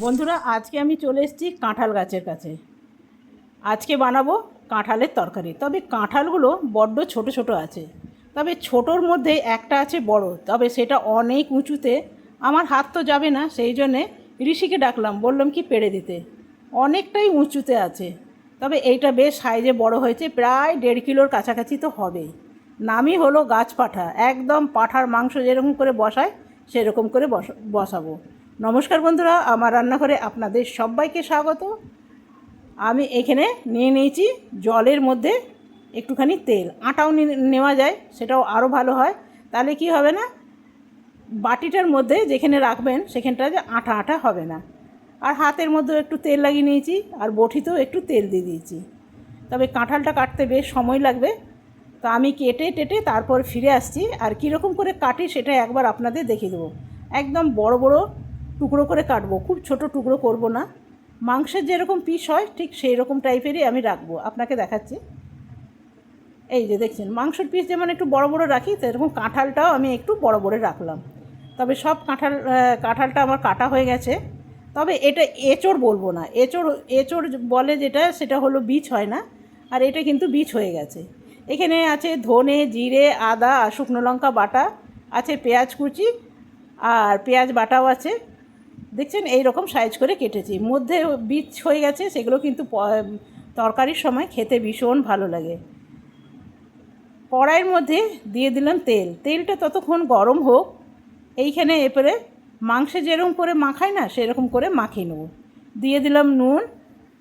বন্ধুরা, আজকে আমি চলে এসেছি কাঁঠাল গাছের কাছে। আজকে বানাবো কাঁঠালের তরকারি। তবে কাঁঠালগুলো বড্ড ছোট ছোট আছে। তবে ছোটোর মধ্যে একটা আছে বড়। তবে সেটা অনেক উঁচুতে। আমার হাত তো যাবে না, সেই জন্যে ঋষিকে ডাকলাম, বললাম কি পেড়ে দিতে। অনেকটাই উঁচুতে আছে। তবে এইটা বেশ সাইজে বড় হয়েছে, প্রায় দেড় কিলোর কাছাকাছি তো হবেই। নামই হলো গাছ পাঠা। একদম পাঠার মাংস যেরকম করে বসায় সেরকম করে বস, বসাবো। নমস্কার বন্ধুরা, আমার রান্নাঘরে আপনাদের সবাইকে স্বাগত। আমি এখানে নিয়ে নিয়েছি জলের মধ্যে একটুখানি তেল। আটাও নেওয়া যায়, সেটাও আরও ভালো হয়। তাহলে কি হবে না? বাটিটার মধ্যে যেখানে রাখবেন, সেখানটা যে আঠা আঠা হবে না। আর হাতের মধ্যেও একটু তেল লাগিয়ে নিয়েছি, আর বটিতেও একটু তেল দিয়ে দিয়েছি। তবে কাঁঠালটা কাটতে বেশ সময় লাগবে। তো আমি কেটে টেটে তারপর ফিরে আসছি। আর কীরকম করে কাটি, সেটা একবার আপনাদের দেখিয়ে দেবো। একদম বড় বড় টুকরো করে কাটবো, খুব ছোট টুকরো করব না। মাংসের যেরকম পিস হয়, ঠিক সেই রকম টাইপেরই আমি রাখব। আপনাকে দেখাচ্ছি। এই যে দেখছেন, মাংসের পিস যেমন একটু বড় বড় রাখি, সেরকম কাঁঠালটাও আমি একটু বড় বড় রাখলাম। তবে সব কাঁঠাল কাঁঠালটা আমার কাটা হয়ে গেছে। তবে এটা এঁচড় বলব না। এঁচড় এঁচড় বলে যেটা, সেটা হলো বীজ হয় না, আর এটা কিন্তু বীজ হয়ে গেছে। এখানে আছে ধনে, জিরে, আদা আর শুকনো লঙ্কা বাটা, আছে পেঁয়াজ কুচি, আর পেঁয়াজ বাটাও আছে। দেখছেন এই রকম সাইজ করে কেটেছি। মধ্যে বীজ হয়ে গেছে, সেগুলো কিন্তু তরকারির সময় খেতে ভীষণ ভালো লাগে। কড়াইয়ের মধ্যে দিয়ে দিলাম তেল। তেলটা ততক্ষণ গরম হোক, এইখানে এরপরে মাংসে যেরকম করে মাখাই না, সেরকম করে মাখিয়ে নেব। দিয়ে দিলাম নুন,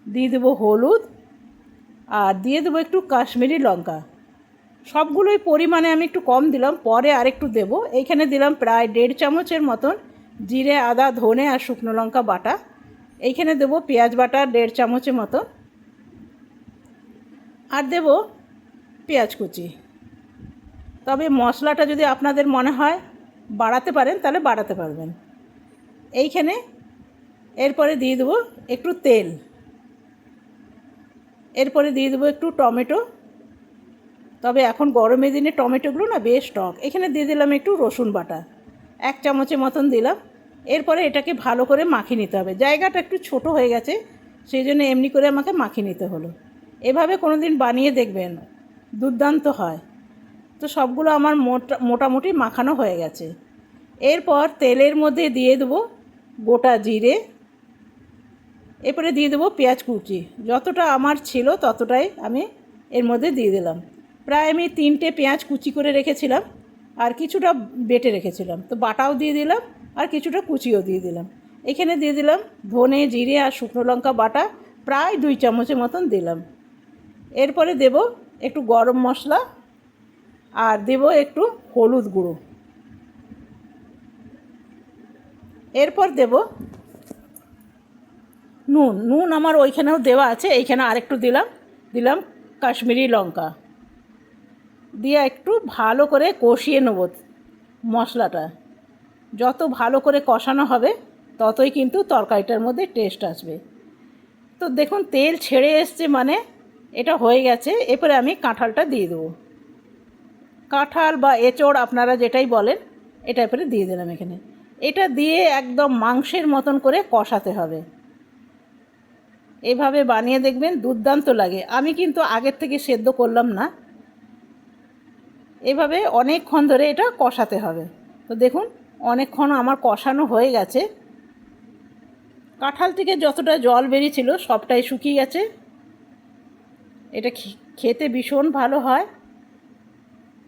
দিয়ে দেবো হলুদ, আর দিয়ে দেবো একটু কাশ্মীরি লঙ্কা। সবগুলোই পরিমাণে আমি একটু কম দিলাম, পরে আরেকটু দেব। এইখানে দিলাম প্রায় দেড় চামচের মতন জিরে, আদা, ধনে আর শুকনো লঙ্কা বাটা। এইখানে দেবো পেঁয়াজ বাটা দেড় চামচের মতো। আর দেব পেঁয়াজ কুচি। তবে মশলাটা যদি আপনাদের মনে হয় বাড়াতে পারেন, তাহলে বাড়াতে পারবেন। এইখানে এরপরে দিয়ে দেবো একটু তেল। এরপরে দিয়ে দেবো একটু টমেটো। তবে এখন গরমের দিনে টমেটোগুলো না বেশ টক। এখানে দিয়ে দিলাম একটু রসুন বাটা। এক চামচের মতন দিলাম। এরপরে এটাকে ভালো করে মাখিয়ে নিতে হবে। জায়গাটা একটু ছোট হয়ে গেছে, সেই জন্য এমনি করে আমাকে মাখিয়ে নিতে হলো। এভাবে কোনো দিন বানিয়ে দেখবেন, দুর্দান্ত হয়। তো সবগুলো আমার মোটা মোটামুটি মাখানো হয়ে গেছে। এরপর তেলের মধ্যে দিয়ে দেবো গোটা জিরে। এরপরে দিয়ে দেবো পেঁয়াজ কুচি। যতটা আমার ছিল ততটাই আমি এর মধ্যে দিয়ে দিলাম। প্রায় আমি তিনটে পেঁয়াজ কুচি করে রেখেছিলাম। আর কিছুটা বেটে রেখেছিলাম। তো বাটাও দিয়ে দিলাম, আর কিছুটা কুচিও দিয়ে দিলাম। এখানে দিয়ে দিলাম ধনে, জিরে আর শুকনো লঙ্কা বাটা, প্রায় দুই চামচের মতন দিলাম। এরপরে দেব একটু গরম মশলা, আর দেব একটু হলুদ গুঁড়ো। এরপর দেব নুন। নুন আমার ওইখানেও দেওয়া আছে, এইখানে আরেকটু দিলাম। দিলাম কাশ্মীরি লঙ্কা। দিয়ে একটু ভালো করে কষিয়ে নেব মশলাটা। যত ভালো করে কষানো হবে, ততই কিন্তু তরকারিটার মধ্যে টেস্ট আসবে। তো দেখুন, তেল ছেড়ে এসছে মানে এটা হয়ে গেছে। এরপরে আমি কাঁঠালটা দিয়ে দেবো। কাঁঠাল বা এঁচড় আপনারা যেটাই বলেন, এটা এরপরে দিয়ে দিলাম এখানে। এটা দিয়ে একদম মাংসের মতন করে কষাতে হবে। এভাবে বানিয়ে দেখবেন দুর্দান্ত লাগে। আমি কিন্তু আগের থেকে সেদ্ধ করলাম না। এভাবে অনেকক্ষণ ধরে এটা কষাতে হবে। তো দেখুন, অনেকক্ষণ আমার কষানো হয়ে গেছে। কাঁঠাল থেকে যতটা জল বেরিয়েছিল সবটাই শুকিয়ে গেছে। এটা খেতে ভীষণ ভালো হয়।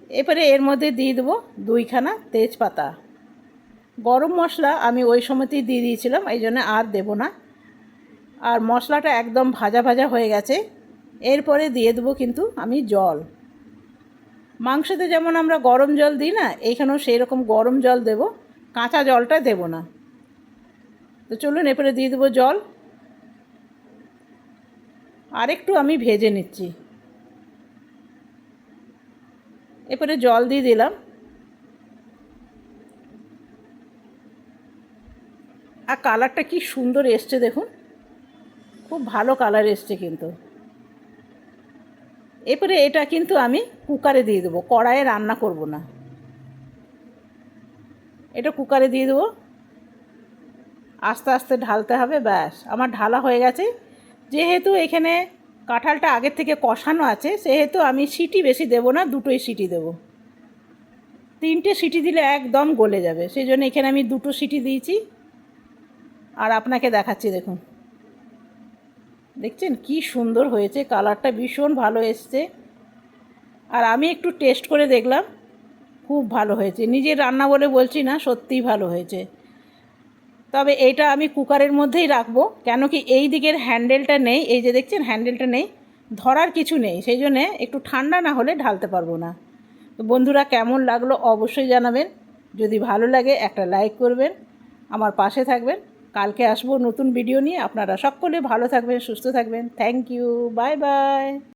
এরপরে এর মধ্যে দিয়ে দেবো দুইখানা তেজপাতা। গরম মশলা আমি ওই সময়তেই দিয়ে দিয়েছিলাম, এই জন্য আর দেবো না। আর মশলাটা একদম ভাজা ভাজা হয়ে গেছে। এরপরে দিয়ে দেবো কিন্তু আমি জল। মাংসতে যেমন আমরা গরম জল দিই না, এইখানেও সেই রকম গরম জল দেব, কাঁচা জলটা দেব না। তো চলুন, এরপরে দিয়ে দেবো জল। আরেকটু আমি ভেজে নিচ্ছি। এরপরে জল দিয়ে দিলাম। আর কালারটা কি সুন্দর এসছে দেখুন। খুব ভালো কালার এসছে কিন্তু। এরপরে এটা কিন্তু আমি কুকারে দিয়ে দেবো। কড়াইয়ে রান্না করব না। এটা কুকারে দিয়ে দেবো। আস্তে আস্তে ঢালতে হবে, ব্যাস। আমার ঢালা হয়ে গেছে। যেহেতু এখানে কাঁঠালটা আগের থেকে কষানো আছে, সেহেতু আমি সিটি বেশি দেবো না, দুটোই সিটি দেবো। তিনটে সিটি দিলে একদম গলে যাবে। সেই জন্য এখানে আমি দুটো সিটি দিয়েছি। আর আপনাকে দেখাচ্ছি, দেখুন। দেখছেন কি সুন্দর হয়েছে, কালারটা ভীষণ ভালো এসছে। আর আমি একটু টেস্ট করে দেখলাম, খুব ভালো হয়েছে। নিজের রান্না বলে বলছি না, সত্যিই ভালো হয়েছে। তবে এইটা আমি কুকারের মধ্যেই রাখব, কেন কি এই দিকের হ্যান্ডেলটা নেই, এই যে দেখছেন হ্যান্ডেলটা নেই, ধরার কিছু নেই। সেই জন্যে একটু ঠান্ডা না হলে ঢালতে পারব না। তো বন্ধুরা, কেমন লাগল অবশ্যই জানাবেন। যদি ভালো লাগে একটা লাইক করবেন, আমার পাশে থাকবেন। কালকে আসব নতুন ভিডিও নিয়ে। আপনারা সকলে ভালো থাকবেন, সুস্থ থাকবেন। Thank you bye bye